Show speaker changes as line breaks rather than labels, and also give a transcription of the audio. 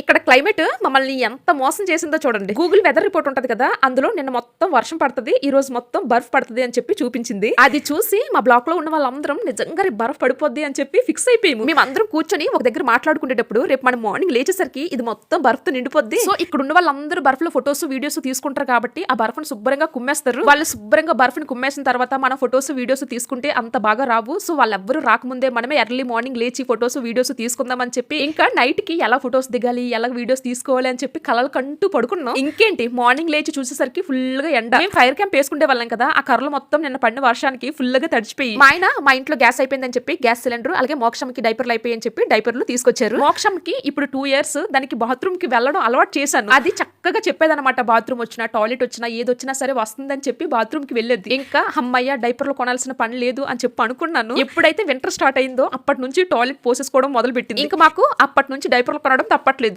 ఇక్కడ క్లైమేట్ మమ్మల్ని ఎంత మోసం చేసిందో చూడండి. గూగుల్ వెదర్ రిపోర్ట్ ఉంటది కదా అందులో నిన్న మొత్తం వర్షం పడుతుంది ఈ రోజు మొత్తం బర్ఫ్ పడుతుంది అని చెప్పి చూపించింది. అది చూసి మా బ్లాక్లో ఉన్న వాళ్ళందరం నిజంగా రేపు బర్ఫ్ పడిపోద్ది అని చెప్పి ఫిక్స్ అయిపోయాము. మేము అందరం కూర్చొని ఒక దగ్గర మాట్లాడుకునేటప్పుడు రేపు మనం మార్నింగ్ లేచేసరికి ఇది మొత్తం బర్ఫ్తో నిండిపోద్ది. సో ఇక్కడ ఉన్న వాళ్ళందరూ బర్ఫ్లో ఫొటోస్ వీడియోస్ తీసుకుంటారు కాబట్టి ఆ బర్ఫ్ను శుభ్రంగా కుమ్మేస్తారు. వాళ్ళు శుభ్రంగా బర్ఫ్ని కుమ్మేసిన తర్వాత మన ఫొటోస్ వీడియోస్ తీసుకుంటే అంత బాగా రావు. సో వాళ్ళెవ్వరూ రాకముందే మనమే ఎర్లీ మార్నింగ్ లేచి ఫొటోస్ వీడియోస్ తీసుకుందాం అని చెప్పి ఇంకా నైట్కి ఎలా ఫొటోస్ దిగాలి? ఎలా వీడియోస్ తీసుకోవాలి అని చెప్పి కలలు కంటూ పడుకున్నాం. ఇంకేంటి? మార్నింగ్ లేచి చూసేసరికి ఫుల్గా ఎండ. మేము ఫైర్ క్యాంప్ వేసుకుంటే వాళ్ళం కదా ఆ కర్రలు మొత్తం నిన్న పడిన వర్షానికి ఫుల్గా తడిచిపోయి. మా ఆయన మా ఇంట్లో గ్యాస్ అయిపోయిందని చెప్పి గ్యాస్ సిలిండర్ అలాగే మోక్షంకి డైపర్లు అయిపోయి అని చెప్పి డైపర్లు తీసుకొచ్చారు. మోక్షంకి ఇప్పుడు టూ ఇయర్స్ దానికి బాత్రూమ్కి వెళ్ళడం అలవాటు చేశాను. అది చక్కగా చెప్పేదన్నమాట. బాత్రూమ్ వచ్చినా టాయిలెట్ వచ్చినా ఏది వచ్చినా సరే వస్తుందని చెప్పి బాత్రూమ్కి వెళ్ళేది ఇంకా అమ్మయ్య డైపర్లు కొనాల్సిన పని లేదు అని చెప్పి అనుకున్నాను. ఎప్పుడైతే వింటర్ స్టార్ట్ అయిందో అప్పటి నుంచి టాయిలెట్ పోసేసుకోవడం మొదలు పెట్టింది ఇంకా మాకు అప్పటి నుంచి డైపర్లు కొనడం తప్పట్లేదు.